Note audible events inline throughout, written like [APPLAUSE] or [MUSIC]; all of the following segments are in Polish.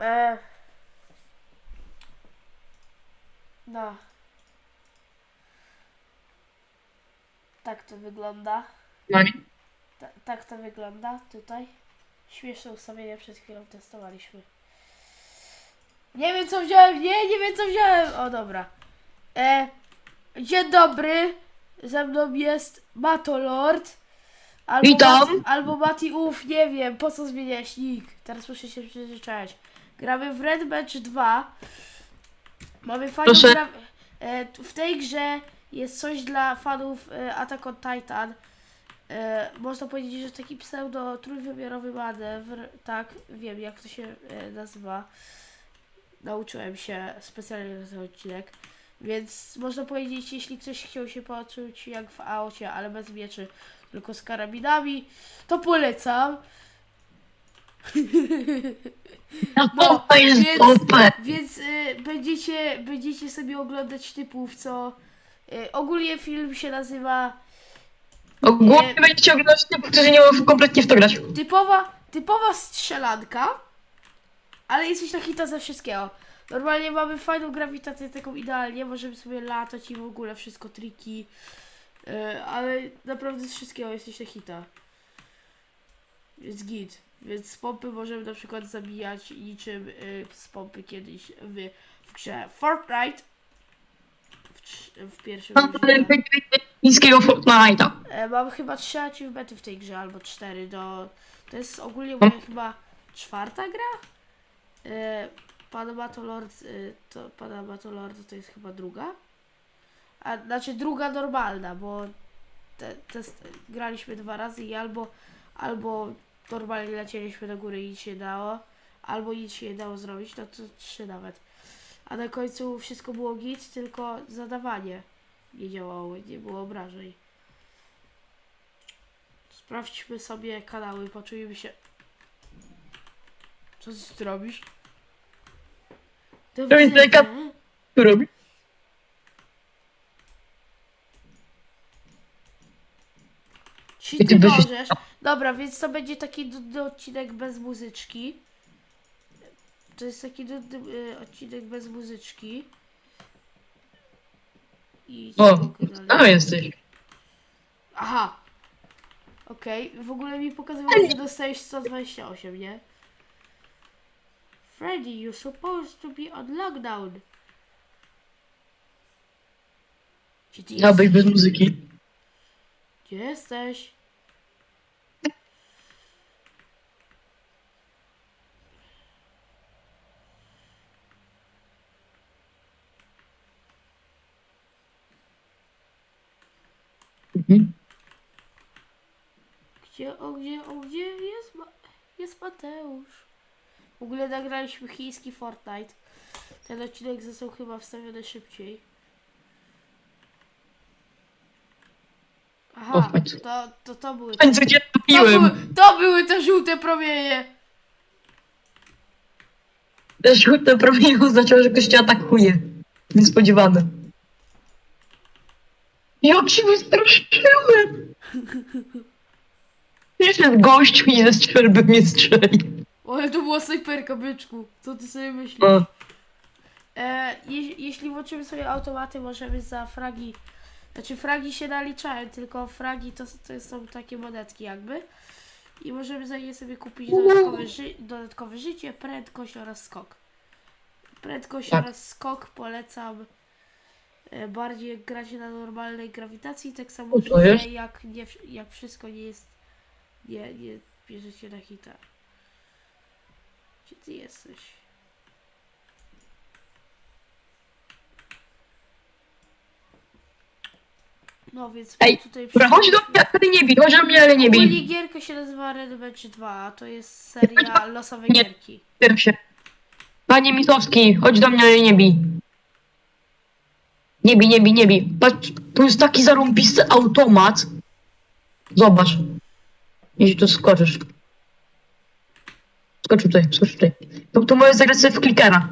E... No. Tak to wygląda. No nie. Ta, tak to wygląda tutaj. Śmieszne ustawienie przed chwilą testowaliśmy. Nie wiem co wziąłem, nie, nie wiem co wziąłem. O dobra. E, dzień dobry. Ze mną jest Matolord. Albo Witam. Mat, albo Mati Uf, nie wiem, po co zmieniać nick. Teraz muszę się przyzwyczaić. Gramy w Red Match 2. Mamy fajną Proszę. gra... E, w tej grze jest coś dla fanów e, Attack on Titan. E, można powiedzieć, że taki pseudo trójwymiarowy manewr, tak, wiem jak to się e, nazywa. Nauczyłem się specjalnie na ten odcinek. Więc można powiedzieć, jeśli ktoś chciał się poczuć jak w aucie, ale bez mieczy, tylko z karabinami, to polecam. No, to jest więc, OP. więc y, będziecie, będziecie sobie oglądać typów, co y, ogólnie film się nazywa Ogólnie będziecie oglądać tych, którzy nie mogą kompletnie w to grać. typowa, typowa strzelanka, ale jest coś na hita ze wszystkiego. Normalnie mamy fajną grawitację, taką idealnie, możemy sobie latać i w ogóle wszystko triki, y, ale naprawdę z wszystkiego jest coś na hita. Jest git. Więc z pompy możemy na przykład zabijać niczym y, z pompy kiedyś w, w grze Fortnite. W, w pierwszym grze. Chińskiego Fortnite'a. E, mam chyba trzy achievementy w tej grze, albo cztery. Do... To jest ogólnie moja chyba czwarta gra. E, Pan Battlelord, e, to Pana Battlelorda to jest chyba druga. A znaczy druga normalna, bo te, test, graliśmy dwa razy i albo, albo normalnie lecieliśmy do góry i nic się nie dało, albo nic się nie dało zrobić, no to trzy nawet. A na końcu wszystko było git, tylko zadawanie nie działało, nie było obrażeń. Sprawdźmy sobie kanały, poczujmy się. Co ty robisz? To To jest widzę, taka- nie? Co robi? Ty możesz? Dobra, więc to będzie taki nudny odcinek bez muzyczki. To jest taki nudny y, odcinek bez muzyczki. I O, dalej. a jesteś. Aha. Okej, w ogóle mi pokazywało, że dostajesz 128, nie? Freddy, you're supposed to be on lockdown. Gdzie ty Ja być jesteś? bez muzyki. Gdzie jesteś? Mhm. Gdzie, o gdzie, o gdzie jest, Ma jest Mateusz? W ogóle nagraliśmy chiński Fortnite. Ten odcinek został chyba wstawiony szybciej. Aha, to, to, to były te, to były, to były te żółte promienie. Te żółte promienie oznaczało, że ktoś cię atakuje. Niespodziewane. Jak się wystraszyłem! Jeszcze gość mi ze strzelby mnie strzeli. Ale to była snajperka, byczku. Co ty sobie myślisz? O, E, je, jeśli włączymy sobie automaty, możemy za fragi. Znaczy, fragi się naliczają, tylko fragi to, to są takie monetki, jakby. I możemy za nie sobie kupić dodatkowe, ży dodatkowe życie, prędkość oraz skok. Prędkość Tak. oraz skok polecam bardziej jak gracie na normalnej grawitacji, tak samo to jest? jak, nie, jak wszystko nie jest. Nie, nie bierzecie na hita. Gdzie ty jesteś? No więc Ej, tutaj Dobra, chodź do mnie, ale nie bij, chodź do mnie, ale nie Ogólnie bij. gierka się nazywa Red Match 2, a to jest seria losowej Nie. gierki. Pierwszy. Panie Mitowski, chodź do mnie, ale nie bij. Nie bij, nie bij, nie bij. Patrz, tu jest taki zarąbisty automat. Zobacz. Jeśli tu skoczysz. Skocz tutaj, skocz tutaj. To, to możesz zagrać sobie w klikera.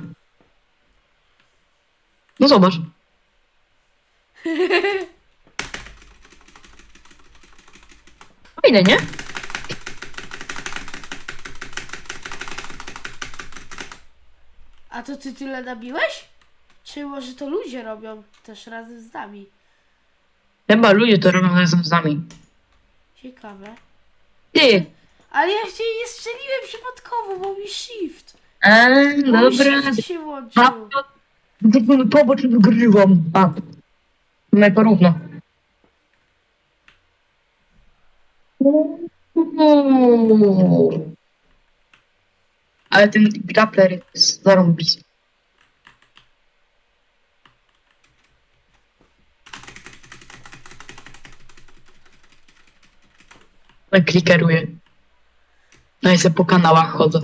No zobacz. [LAUGHS] Fajne, nie? A to ty tyle nabiłeś? Czy może to ludzie robią też razem z nami? Chyba ludzie to robią razem z nami. Ciekawe. Ty! Ale ja się nie strzeliłem przypadkowo, bo mi shift. Eee, Bo mi dobra. shift się włączył. To... Pobocz wygrywam. A. No i porówno. Uuu. Ale ten grappler jest zarąbisty. Klikeruję. No i se po kanałach chodzę.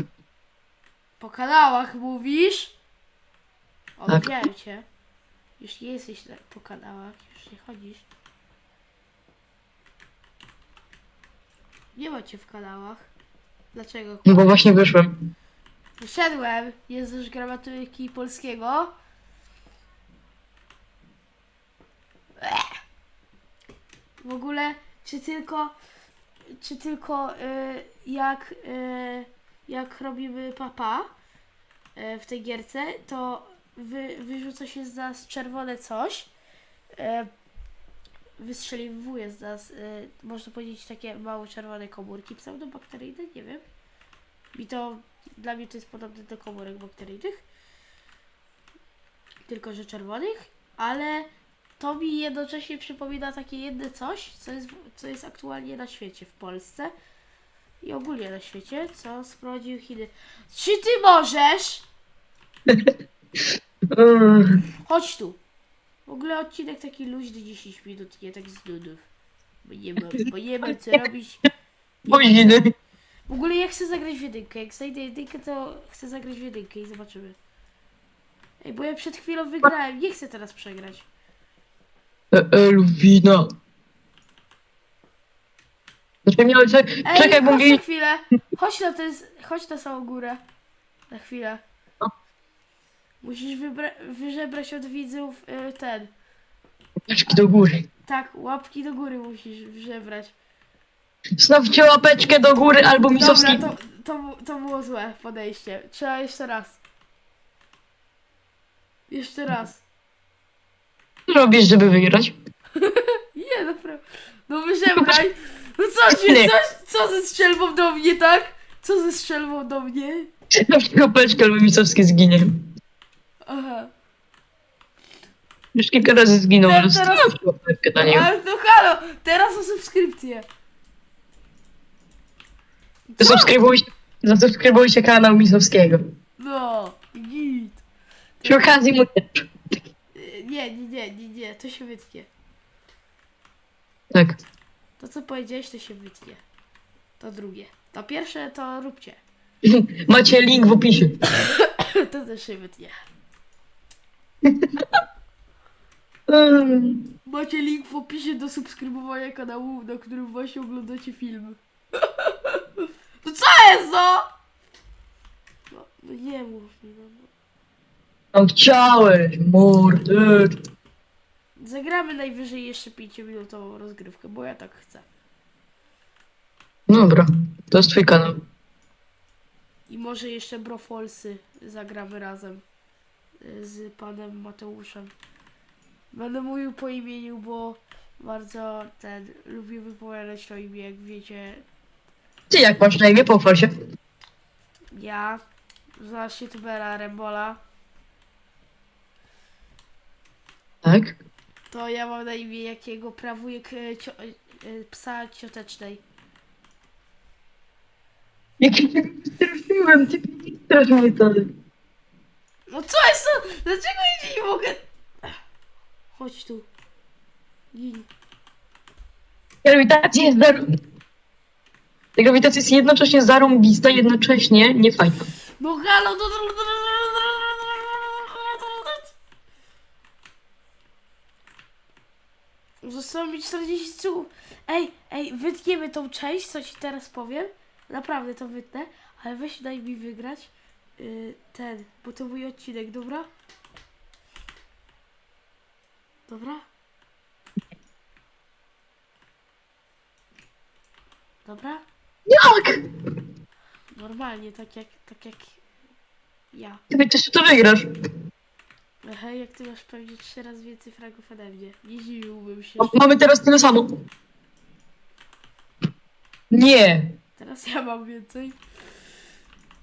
Po kanałach mówisz? O, Tak. widziałem cię. Już nie jesteś na- po kanałach, już nie chodzisz. Nie ma cię w kanałach. Dlaczego? No bo właśnie wyszłem. Wyszedłem, jest już gramatyki polskiego. W ogóle, czy tylko, czy tylko y, jak, y, jak robimy papa y, w tej gierce, to wy, wyrzuca się z nas czerwone coś. Y, wystrzeliwuje z nas, y, można powiedzieć, takie małe czerwone komórki pseudobakteryjne, nie wiem. Mi to, dla mnie to jest podobne do komórek bakteryjnych. Tylko, że czerwonych, ale to mi jednocześnie przypomina takie jedne coś, co jest, co jest aktualnie na świecie, w Polsce i ogólnie na świecie, co sprowadził Chiny. Czy ty możesz? [LAUGHS] Chodź tu. W ogóle odcinek taki luźny 10 minut, nie tak z nudów. Bo nie mam, bo nie mam co robić. Godziny. W ogóle ja chcę zagrać w jedynkę. Jak znajdę jedynkę, to chcę zagrać w jedynkę i zobaczymy. Ej, bo ja przed chwilą wygrałem, nie chcę teraz przegrać. E, Elwina. Znaczy miałem Ej, czekaj, bo chodź mi... na chwilę. Chodź na, ten, chodź na samą górę. Na chwilę. No. Musisz wybra- wyżebrać od widzów y, ten. Łapeczki do góry. Tak, łapki do góry musisz wyżebrać. Stawcie łapeczkę do góry albo Dobra, misowski. to, to, bu- to było złe podejście. Trzeba jeszcze raz. Jeszcze raz. Co robisz, żeby wygrać? [LAUGHS] Nie, naprawdę. No wyżebraj. No co ci, [LAUGHS] Nie. coś, co ze strzelbą do mnie, tak? Co ze strzelbą do mnie? Łapeczkę albo misowski zginie. Aha. Już kilka razy zginął, Te- ale teraz- stawcie łapeczkę na niego. Ale no halo, teraz o subskrypcję. Co? Zasubskrybujcie, zasubskrybujcie kanał misowskiego. No, git. Przy okazji mu też. Nie, nie, nie, nie, nie, to się wytnie. Tak. To co powiedziałeś, to się wytnie. To drugie. To pierwsze to róbcie. [LAUGHS] Macie link w opisie. [COUGHS] To też się wytnie. [LAUGHS] Macie link w opisie do subskrybowania kanału, na którym właśnie oglądacie film. [LAUGHS] No co jest no? No, no nie mów mi, no. No. Tam chciałeś, morder. Zagramy najwyżej jeszcze 5-minutową rozgrywkę, bo ja tak chcę. Dobra, to jest twój kanał. I może jeszcze Brofolsy zagramy razem y, z panem Mateuszem. Będę mówił po imieniu, bo bardzo ten lubię wypowiadać to imię, jak wiecie. Ty jak masz na imię? Pochwal się. Ja, znasz youtubera Rembola, Tak? to ja mam na imię jakiego prawujek y, cio, y, psa ciotecznej. Jak się straszyłem, ty strasz mnie to. No co jest to? Dlaczego ja nie mogę? Chodź tu. Gin. Grawitacja jest zar... Ta grawitacja jest jednocześnie zarąbista, jednocześnie nie fajna. No halo, no, Zostało mi 40 słów. Ej, ej, wytniemy tą część, co ci teraz powiem. Naprawdę to wytnę, ale weź daj mi wygrać yy, ten, bo to mój odcinek, dobra? Dobra? Dobra? Jak? Normalnie, tak jak, tak jak Ja. Ty też to wygrasz. Aha, jak ty masz pewnie trzy razy więcej fragów ode mnie. Nie dziwiłbym się. O, Mamy teraz tyle samo. Nie. Teraz ja mam więcej.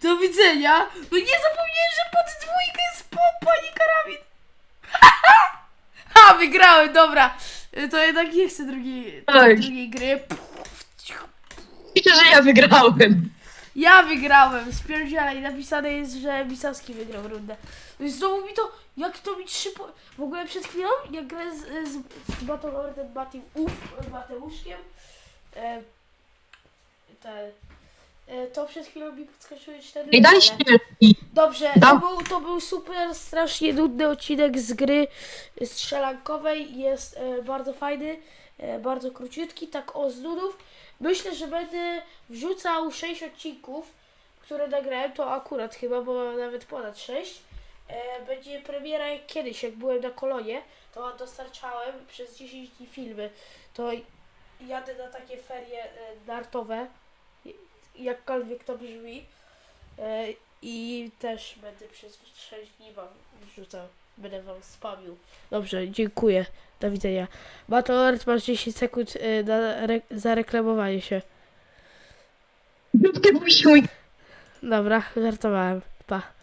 Do widzenia! No nie zapomniałem, że pod dwójkę jest pompa, nie karabin! [LAUGHS] Ha, wygrałem, dobra. Y, To jednak nie chcę drugiej, drugiej gry. Myślę, że ja wygrałem. Ja wygrałem, spierdzielaj, i napisane jest, że Bisowski wygrał rundę. No i znowu mi to, jak to mi trzy po... W ogóle przed chwilą, jak z, z, z Battlelordem Batim Uf, Mateuszkiem, e, te, e, to przed chwilą mi podskoczyły cztery I daj role. śnieżki. Dobrze, to Dam. był, to był super, strasznie nudny odcinek z gry strzelankowej. Jest e, bardzo fajny, e, bardzo króciutki, tak o z nudów. Myślę, że będę wrzucał 6 odcinków, które nagrałem, to akurat chyba, bo nawet ponad 6. E, będzie premiera jak kiedyś, jak byłem na kolonie, to dostarczałem przez 10 dni filmy. To jadę na takie ferie e, nartowe, jakkolwiek to brzmi. E, I też będę przez 6 dni wam wrzucał. Będę wam spamił. Dobrze, dziękuję. Do widzenia. Battlelord masz 10 sekund e, na re- zareklamowanie się. Ty mój Dobra, żartowałem. Pa.